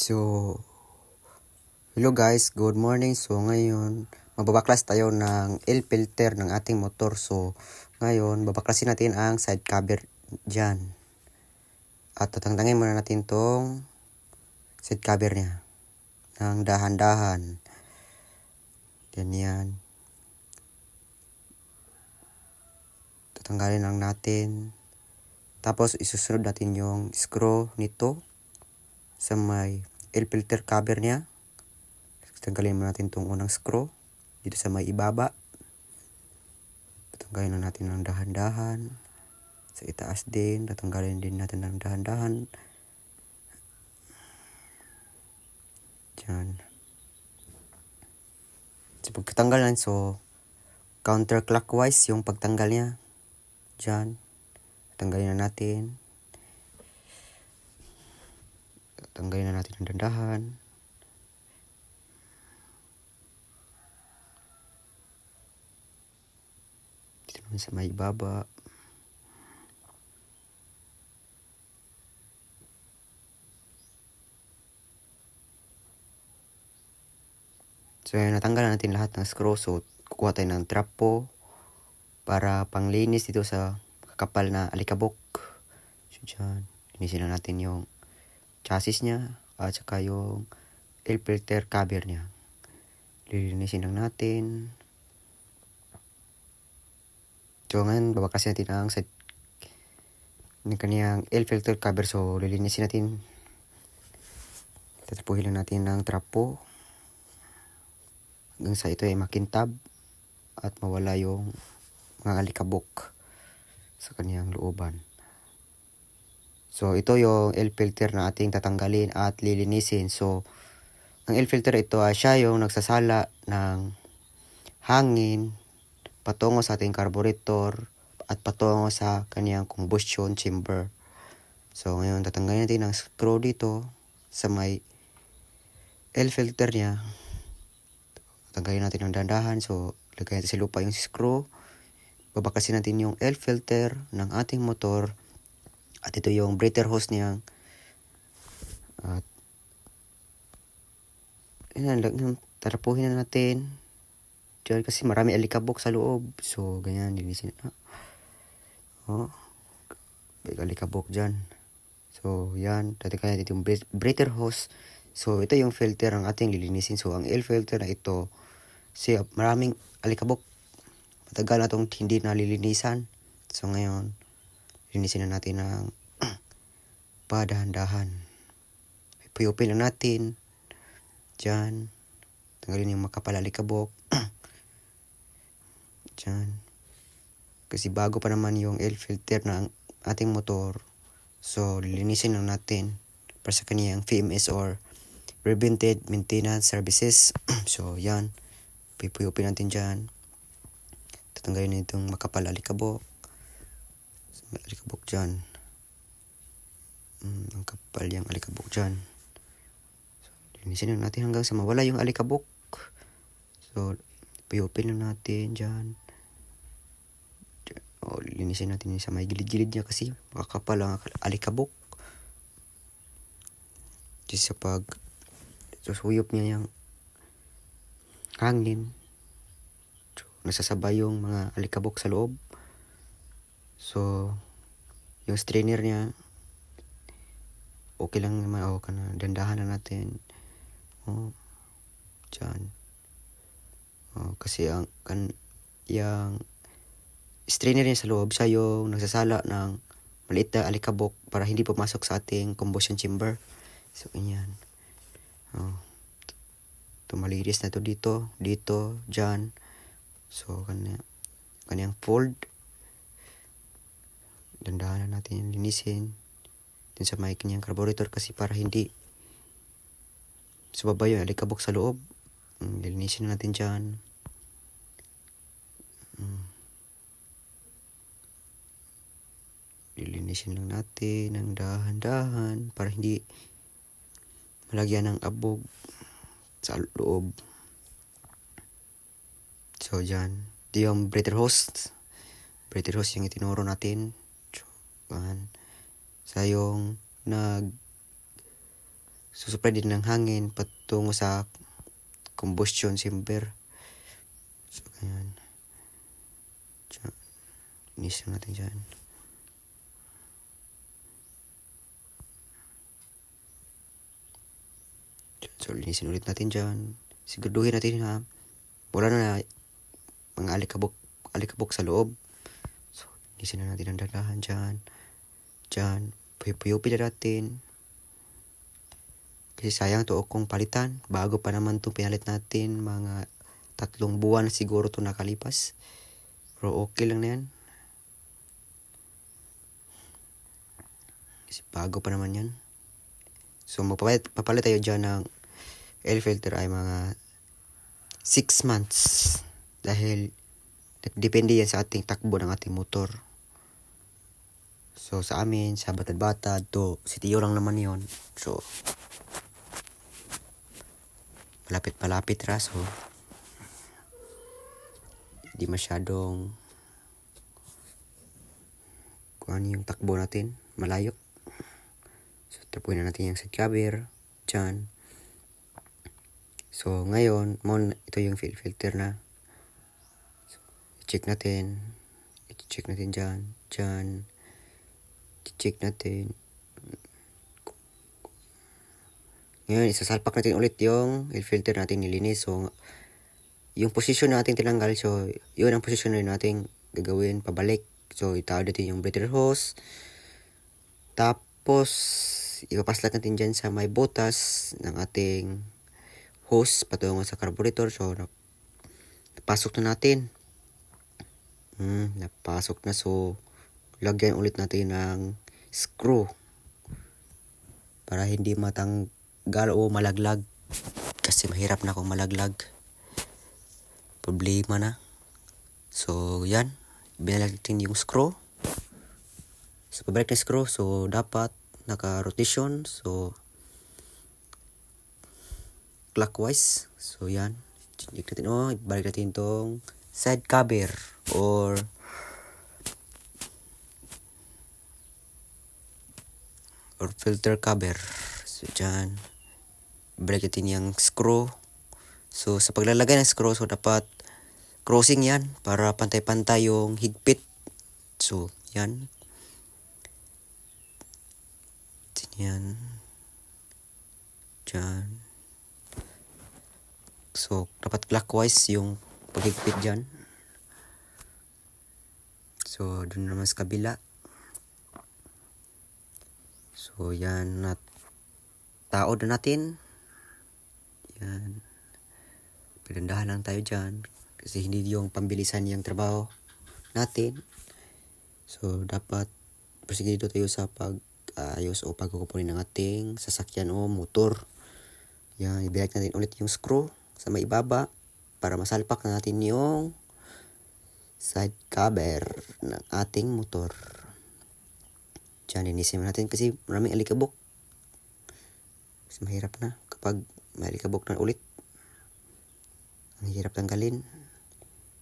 So, hello guys, good morning. So, ngayon, magbabaklas tayo ng air filter ng ating motor. So, ngayon, babaklasin natin ang side cover dyan. At tatangtangin muna natin tong side cover niya. Ng dahan-dahan. Ganyan. Tatanggalin lang natin. Tapos, isusunod natin yung screw nito sa may air filter cover niya. Tanggalin mo natin itong unang screw dito sa may ibaba. Tatanggalin na natin ng dahan-dahan. Sa itaas din, tatanggalin din natin ng dahan-dahan. Diyan. So, pagkatanggal na, so, counterclockwise yung pagtanggal niya. Diyan. Tanggalin na natin. Tanggalin na natin ang dandahan. Dito naman sa may baba. So, yun, natanggal na natin lahat ng screw. So, kukuha tayo ng trapo para panglinis dito sa kakapal na alikabok. So, dyan. Linisin na natin yung chassis niya at saka yung air filter cover niya. Lilinisin lang natin. So ngayon, babaklasin natin ang side ng kaniyang air filter cover. So lilinisin natin. Tatapuhin lang natin ng trapo. Hanggang sa ito ay makintab at mawala yung mga alikabok sa kaniyang looban. So, ito yung air filter na ating tatanggalin at lilinisin. So, ang air filter ito ay siya yung nagsasala ng hangin patungo sa ating carburetor at patungo sa kaniyang combustion chamber. So, ngayon tatanggalin natin ang screw dito sa may air filter niya. Tatanggalin natin ang dandahan. So, lagay natin sa lupa yung screw. Babakasin natin yung air filter ng ating motor at ito yung breather hose niya. At yan, tarapuhin na natin. Diyan kasi marami alikabok sa loob. So, ganyan, linisin na. Oh, may alikabok dyan. So, yan. Dati kaya dito yung breather hose. So, ito yung filter ang ating lilinisin. So, ang air filter na ito, kasi maraming alikabok. Matagal na itong hindi nalilinisan. So, ngayon, linisin na natin ng padahan-dahan. Puyupin lang natin. Diyan. Tanggalin yung makapalalikabok. Diyan. Kasi bago pa naman yung air filter ng ating motor. So, lilinisin lang natin para sa kaniyang VMS or Prevented Maintenance Services. so, yan. Pipuyupin natin dyan. Tatanggalin na itong makapalalikabok. Alikabok dyan. Mm, ang kapal yung alikabok dyan. So, linisin natin hanggang sa mawala yung alikabok. So, puyupin lang natin dyan. O, linisin natin yung sa may gilid-gilid niya kasi makakapal ang alikabok. Kasi sa pag susuyop niya yung hangin. So, nasasabay yung mga alikabok sa loob. So, yung strainer niya, okay lang naman. O, kana, dandahan na natin. O, dyan. O, kasi ang, kan, yung strainer niya sa loob, siya yung nagsasala ng maliit na alikabok para hindi pumasok sa ating combustion chamber. So, ganyan. Oh. Tumaliris na to dito, dito, dyan. So, kanya, kanyang fold. Dandahan na natin yung linisin. Din sa may kanyang carburetor kasi para hindi sumabay yung alikabok sa loob. Mm, Lilinisin na natin dyan. Mm. Lilinisin lang natin ng dahan-dahan para hindi malagyan ng abog sa loob. So, dyan. Ito yung breather hose. Breather hose yung itinuro natin. So, yan. Sa yung nag susupply din ng hangin patungo sa combustion chamber. So, ayan. Diyan. Inis lang natin dyan. Diyan. So, linisin ulit natin dyan. Siguraduhin natin na wala na mga alikabok, alikabok sa loob. Linisin na natin ang dadahan dyan. Dyan. Puyo-puyo na natin. Kasi sayang to kung palitan. Bago pa naman to pinalit natin. Mga tatlong buwan siguro to nakalipas. Pero okay lang na yan. Kasi bago pa naman yan. So magpapalit papalit tayo dyan ng air filter ay mga 6 months. Dahil depende yan sa ating takbo ng ating motor. So sa amin, sa Batad-Batad, to sitiyo lang naman yon So malapit-malapit ra so di masyadong kung ano yung takbo natin malayo. So tapuin na natin yung sa cover dyan. So ngayon mo ito yung filter na. So, check natin. I-check natin dyan dyan i-check natin Ngayon, isasalpak natin ulit yung filter natin nilinis. So, yung position natin tinanggal. So, yun ang position na natin gagawin pabalik. So, itawad natin yung breather hose. Tapos, ipapaslat natin dyan sa may butas ng ating hose patungo sa carburetor. So, napasok na natin. Hmm, napasok na. So, lagyan ulit natin ng screw para hindi matang gal o malaglag. Kasi mahirap na kung malaglag. Problema na. So yan. Binalag natin yung screw. So pabalik na screw. So dapat naka rotation so clockwise. So yan. Check natin. Oh balik natin tong side cover or or filter cover so dyan balik natin yung screw. So, sa paglalagay ng screw, so dapat crossing yan para pantay-pantay yung higpit. So, yan. Yan. Diyan. So, dapat clockwise yung paghigpit dyan. So, dun naman sa kabila. So, yan. Nat tao na natin. Yan. Pinandahan lang tayo dyan. Kasi hindi yung pambilisan yung trabaho natin. So, dapat prosegido tayo sa pag-ayos o pagkukupunin ng ating sasakyan o motor. Yan, ibalik natin ulit yung screw sa may ibaba para masalpak na natin yung side cover ng ating motor. Diyan, inisim natin kasi maraming alikabok. Mas mahirap na kapag may alikabok na ulit. Ang hirap tanggalin.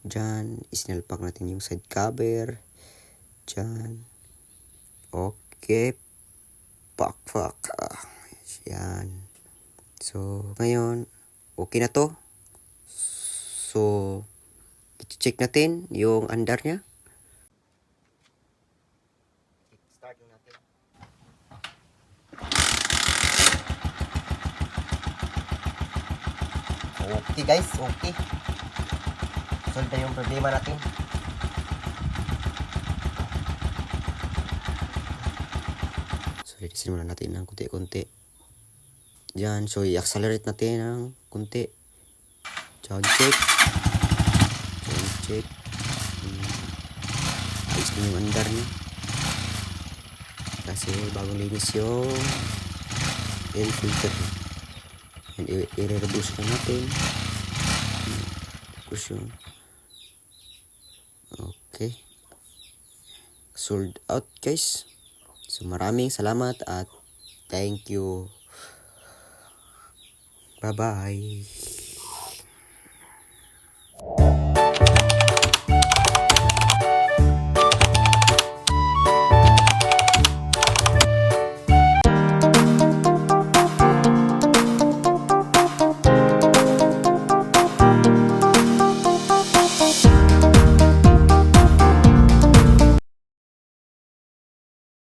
Diyan, isinalpak natin yung side cover. Diyan. Okay. Pak, pak. Ah, yan. So, ngayon, okay na to. So, i-check natin yung andar niya. Start natin. Okay guys, okay. Solve yung problema natin. So, linisin muna natin ng kunti-kunti. Diyan, so i-accelerate natin ng kunti. Sound check. Sound check. Hmm. Ayos na yung andar niya. Kasi bagong linis yung air filter. And i-reduce na natin. Tapos yung Okay. Sold out guys. So maraming salamat at thank you. Bye-bye.